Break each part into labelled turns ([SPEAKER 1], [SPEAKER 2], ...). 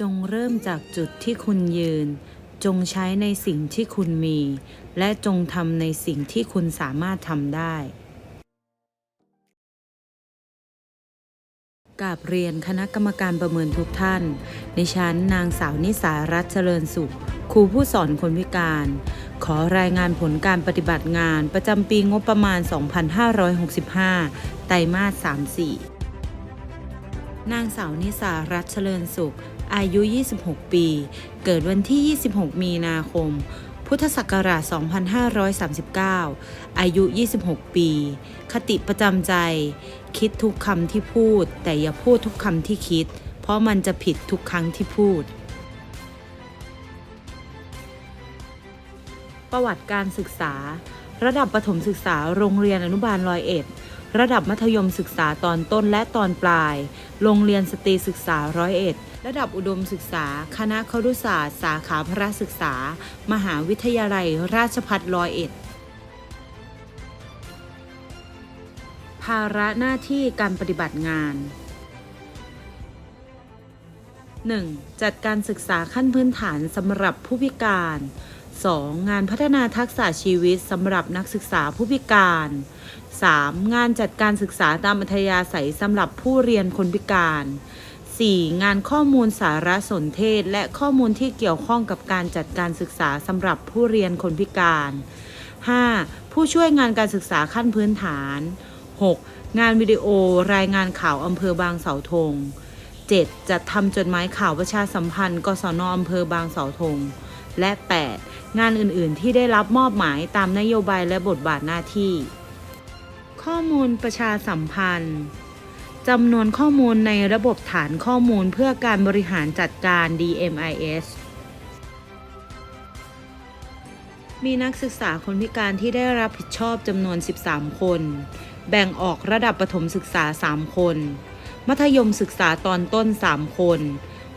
[SPEAKER 1] จงเริ่มจากจุดที่คุณยืน จงใช้ในสิ่งที่คุณมี และจงทำในสิ่งที่คุณสามารถทำได้กราบเรียนคณะกรรมการประเมินทุกท่าน ในชั้นนางสาวนิสารัตเจริญสุข ครูผู้สอนคนพิการ ขอรายงานผลการปฏิบัติงานประจำปีงบประมาณ 2565 ไตรมาส 34 นางสาวนิสารัตเจริญสุข อายุ 26 ปี เกิดวันที่ 26 มีนาคม พุทธศักราช 2539 อายุ 26 ปี คติประจำใจ คิดทุกคำที่พูด แต่อย่าพูดทุกคำที่คิด เพราะมันจะผิดทุกครั้งที่พูด ประวัติการศึกษา ระดับประถมศึกษาโรงเรียนอนุบาลร้อยเอ็ดระดับมัธยมศึกษาตอนต้นและตอนปลาย โรงเรียนสตรีศึกษาร้อยเอ็ดระดับอุดมศึกษา คณะครุศาสตร์ สาขาพระศึกษา มหาวิทยาลัยราชภัฏร้อยเอ็ด ภาระหน้าที่การปฏิบัติงาน 1. จัดการศึกษาขั้นพื้นฐานสำหรับผู้พิการ 2. งานพัฒนาทักษะชีวิตสำหรับนักศึกษาผู้พิการ 3. งานจัดการศึกษาตามอัธยาศัยสำหรับผู้เรียนคนพิการ 4. งานข้อมูลสารสนเทศ และข้อมูลที่เกี่ยวข้องกับการจัดการศึกษาสำหรับผู้เรียนคนพิการ 5. ผู้ช่วยงานการศึกษาขั้นพื้นฐาน 6. งานวิดีโอรายงานข่าวอำเภอบางเสาธง 7. จัดทำจดหมายข่าวประชาสัมพันธ์ กศนอำเภอบางเสาธง และ 8. งานอื่นๆ ที่ได้รับมอบหมายตามนโยบายและบทบาทหน้าที่ ข้อมูลประชาสัมพันธ์จำนวนข้อมูลในระบบฐานข้อมูลเพื่อการบริหารจัดการ DMIS มีนักศึกษาคนพิการที่ได้รับผิดชอบจำนวน 13 คน แบ่งออกระดับประถมศึกษา 3 คน มัธยมศึกษาตอนต้น 3 คน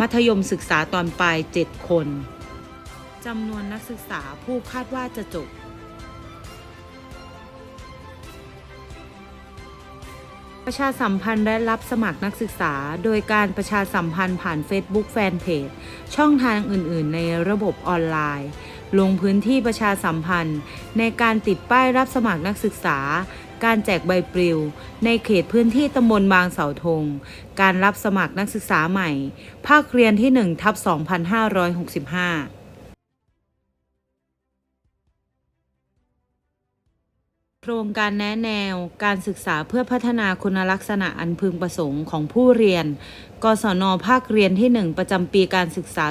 [SPEAKER 1] มัธยมศึกษาตอนปลาย 7 คน จำนวนนักศึกษาผู้คาดว่าจะจบ ประชาสัมพันธ์และรับสมัครนักศึกษา โดยการประชาสัมพันธ์ผ่าน Facebook Fanpage ช่องทางอื่น ๆ ในระบบออนไลน์ ลงพื้นที่ประชาสัมพันธ์ ในการติดป้ายรับสมัครนักศึกษาการแจกใบปลิว ในเขตพื้นที่ตำบลบางเสาธง การรับสมัครนักศึกษาใหม่ ภาคเรียนที่1ทับ2565 ครงการแนะแนวการศึกษาเพื่อพัฒนาคุณลักษณะอันพึงประสงค์ของผู้เรียน กศน ภาคเรียนที่ 1 ประจำปีการศึกษา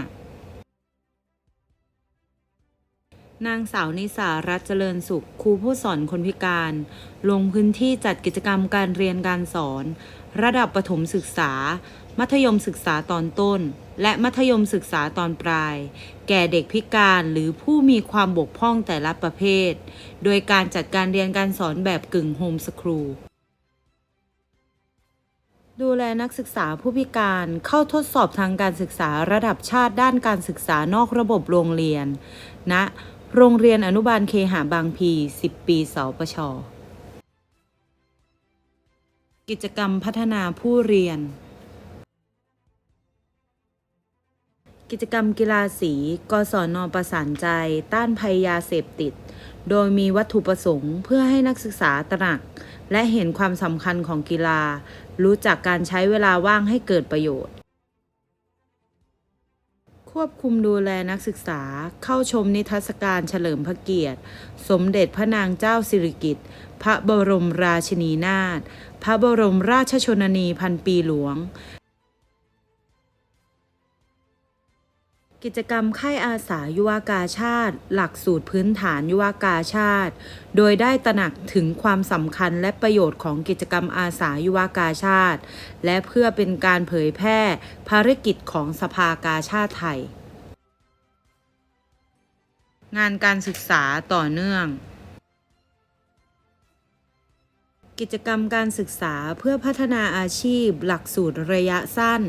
[SPEAKER 1] 2565 นางสาวนิสารัตเจริญสุข ครูผู้สอนคนพิการ ลงพื้นที่จัดกิจกรรมการเรียนการสอน ระดับประถมศึกษา มัธยมศึกษาตอนต้น และมัธยมศึกษาตอนปลาย แก่เด็กพิการหรือผู้มีความบกพร่องแต่ละประเภท โดยการจัดการเรียนการสอนแบบกึ่งโฮมสครูดูแลนักศึกษาผู้พิการเข้าทดสอบทางการศึกษาระดับชาติด้านการศึกษานอกระบบโรงเรียนณโรงเรียนอนุบาลเคหะบางพี 10 ปีสปช กิจกรรมพัฒนาผู้เรียน กิจกรรมกีฬาสีกศนประสานใจ ต้านภัยยาเสพติด โดยมีวัตถุประสงค์เพื่อให้นักศึกษาตระหนัก และเห็นความสำคัญของกีฬา รู้จักการใช้เวลาว่างให้เกิดประโยชน์ ควบคุมดูแลนักศึกษาเข้าชมนิทรรศการเฉลิมพระเกียรติ สมเด็จพระนางเจ้าสิริกิติ์พระบรมราชินีนาถพระบรมราชชนนีพันปีหลวง กิจกรรมค่ายอาสายุวากาชาติ หลักสูตรพื้นฐานยุวากาชาติ โดยได้ตระหนักถึงความสำคัญและประโยชน์ของกิจกรรมอาสายุวากาชาติ และเพื่อเป็นการเผยแพร่ภารกิจของสภากาชาติไทย งานการศึกษาต่อเนื่อง กิจกรรมการศึกษาเพื่อพัฒนาอาชีพ หลักสูตรระยะสั้น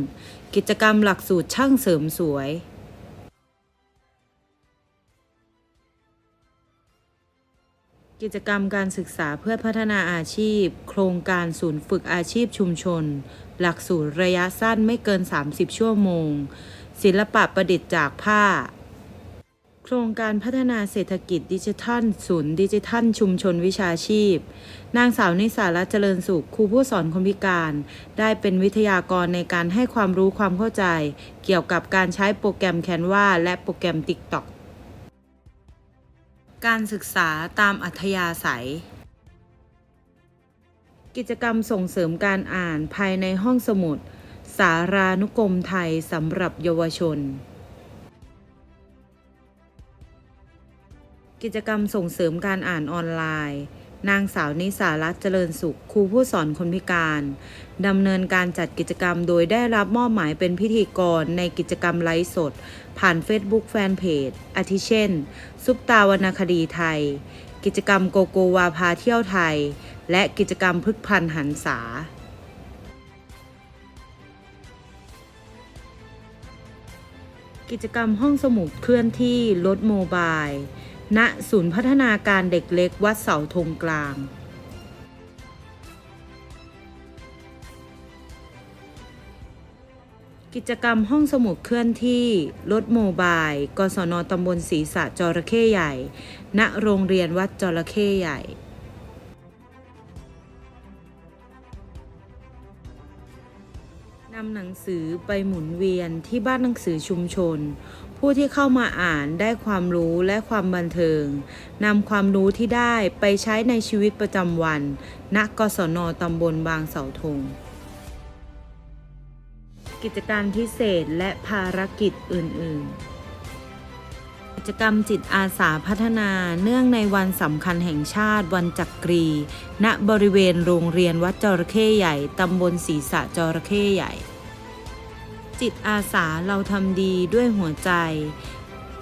[SPEAKER 1] กิจกรรมหลักสูตรช่างเสริมสวย กิจกรรมการศึกษาเพื่อพัฒนาอาชีพ โครงการศูนย์ฝึกอาชีพชุมชน หลักสูตรระยะสั้นไม่เกิน 30 ชั่วโมง ศิลปะประดิษฐ์จากผ้า โครงการพัฒนาเศรษฐกิจดิจิทัลศูนย์ดิจิทัลชุมชนวิชาชีพ นางสาวนิสารัตเจริญสุขครูผู้สอนคนพิการ ได้เป็นวิทยากรในการให้ความรู้ความเข้าใจ เกี่ยวกับการใช้โปรแกรม Canva และโปรแกรม TikTok ก การศึกษาตามอัธยาศัย กิจกรรมส่งเสริมการอ่านภายในห้องสมุด สารานุกรมไทยสำหรับเยาวชน กิจกรรมส่งเสริมการอ่านออนไลน์ นางสาวนิสารัตน์เจริญสุขครูผู้สอนคนพิการดำเนินการจัดกิจกรรมโดยได้รับมอบหมายเป็นพิธีกรในกิจกรรมไลฟ์สด ผ่าน Facebook แฟนเพจอาทิเช่น ซุปตาวรรณคดีไทย กิจกรรมโกโกวาพาเที่ยวไทย และกิจกรรมพฤกพันหันษากิจกรรมห้องสมุดเคลื่อนที่รถโมบาย ณศูนย์พัฒนาการเด็กเล็กวัดเสาธงกลาง กิจกรรมห้องสมุดเคลื่อนที่ รถโมบาย กศนตำบลศรีสะจระเข้ใหญ่ ณโรงเรียนวัดจระเข้ใหญ่นำหนังสือไปหมุนเวียนที่บ้านหนังสือชุมชน ผู้ที่เข้ามาอ่านได้ความรู้และความบันเทิงนำความรู้ที่ได้ไปใช้ในชีวิตประจำวัน ณ กศนตำบลบางเสาธง กิจการพิเศษและภารกิจอื่นๆกิจกรรมจิตอาสาพัฒนาเนื่องในวันสำคัญแห่งชาติวันจักรี ณบริเวณโรงเรียนวัดจระเข้ใหญ่ ตำบลศรีสะจระเข้ใหญ่ จิตอาสาเราทำดีด้วยหัวใจ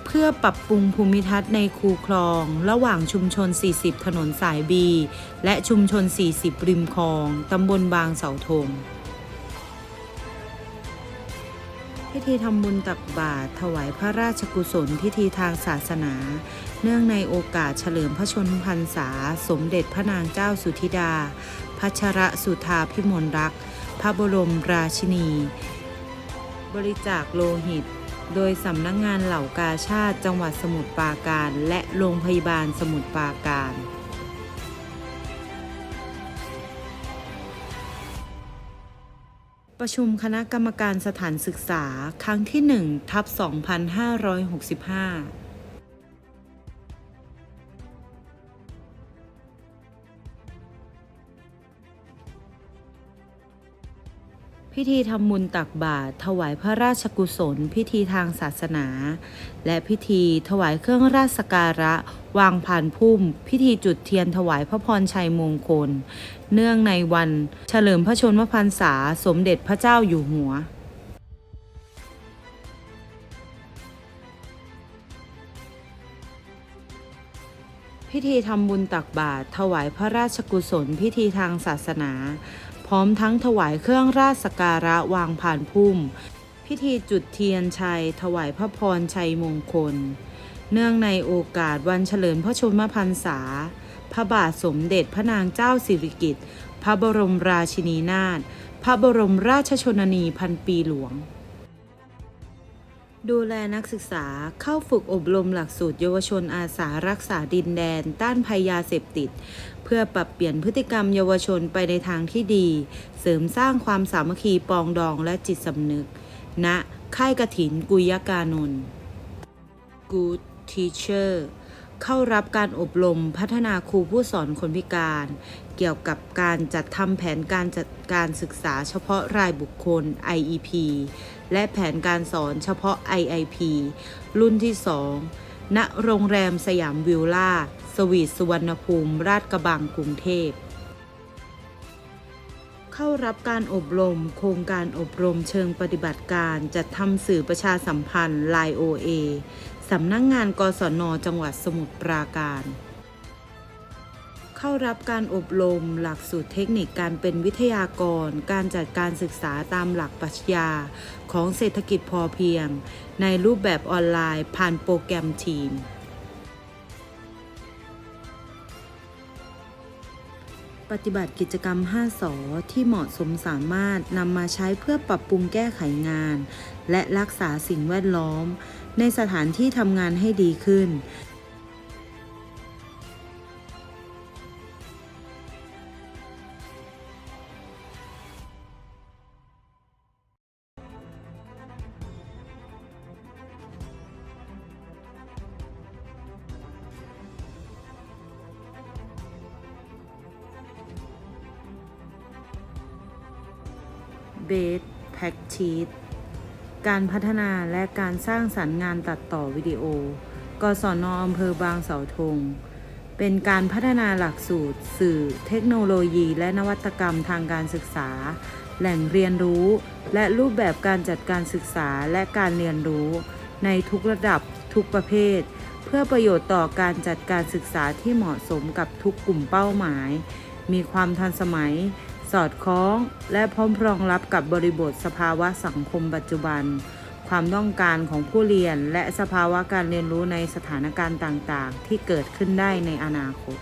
[SPEAKER 1] เพื่อปรับปรุงภูมิทัศน์ในคูคลอง ระหว่างชุมชน 40 ถนนสายบี และชุมชน 40 ริมคลอง ตำบลบางเสาธงพิธีทำบุญตักบาตรถวายพระราชกุศลพิธีทางศาสนา เนื่องในโอกาสเฉลิมพระชนมพรรษา สมเด็จพระนางเจ้าสุธิดา พัชรสุธาพิมลรักษ์พระบรมราชินี บริจาคโลหิต โดยสำนักงงานเหล่ากาชาติจังหวัดสมุทรปราการ และโรงพยาบาลสมุทรปราการประชุมคณะกรรมการสถานศึกษาครั้งที่1ทับ2565 พิธีทำบุญตักบาตรถวายพระราชกุศล พิธีทางศาสนา และพิธีถวายเครื่องราชสการะ วางผ่านพุ่ม พิธีจุดเทียนถวายพระพรชัยมงคล เนื่องในวัน เฉลิมพระชนมพรรษาสมเด็จพระเจ้าอยู่หัวพิธีทำบุญตักบาตรถวายพระราชกุศล พิธีทางศาสนา พร้อมทั้งถวายเครื่องราชสการะวางผ่านพุ่ม พิธีจุดเทียนชัย ถวายพระพรชัยมงคล เนื่องในโอกาสวันเฉลิมพระชนมพรรษา พระบาทสมเด็จพระนางเจ้าสิริกิติ์พระบรมราชินีนาถพระบรมราชชนนีพันปีหลวง ดูแลนักศึกษาเข้าฝึกอบรมหลักสูตรเยาวชนอาสารักษาดินแดน ต้านภัยยาเสพติด เพื่อปรับเปลี่ยนพฤติกรรมเยาวชนไปในทางที่ดี เสริมสร้างความสามัคคีปองดองและจิตสำนึกณค่ายกถินกุยกานนท์ Good Teacher เข้ารับการอบรมพัฒนาครูผู้สอนคนพิการ เกี่ยวกับการจัดทำแผนการจัดการศึกษาเฉพาะรายบุคคล IEP และแผนการสอนเฉพาะ IIP รุ่นที่ 2 ณ โรงแรมสยามวิลล่า สวีทสุวรรณภูมิ ราชกระบังกรุงเทพ เข้ารับการอบรม โครงการอบรมเชิงปฏิบัติการ จัดทำสื่อประชาสัมพันธ์ l i โอเอสำนักงงานกศนจังหวัดสมุทรปราการ เข้ารับการอบรมหลักสูตรเทคนิคการเป็นวิทยากร การจัดการศึกษาตามหลักปรัชญาของเศรษฐกิจพอเพียง ในรูปแบบออนไลน์ผ่านโปรแกรมทีม ปฏิบัติกิจกรรม 5 สอที่เหมาะสมสามารถนำมาใช้เพื่อปรับปรุงแก้ไขงาน และรักษาสิ่งแวดล้อม ในสถานที่ทำงานให้ดีขึ้น เบสแพ็กชีตการพัฒนาและการสร้างสรรค์งานตัดต่อวิดีโอ กศนอำเภอบางเสาธง เป็นการพัฒนาหลักสูตร สื่อ เทคโนโลยี และนวัตกรรมทางการศึกษา แหล่งเรียนรู้ และรูปแบบการจัดการศึกษาและการเรียนรู้ ในทุกระดับทุกประเภท เพื่อประโยชน์ต่อการจัดการศึกษาที่เหมาะสมกับทุกกลุ่มเป้าหมาย มีความทันสมัย สอดคล้องและพร้อมรองรับกับบริบทสภาวะสังคมปัจจุบัน ความต้องการของผู้เรียนและสภาวะการเรียนรู้ในสถานการณ์ต่างๆ ที่เกิดขึ้นได้ในอนาคต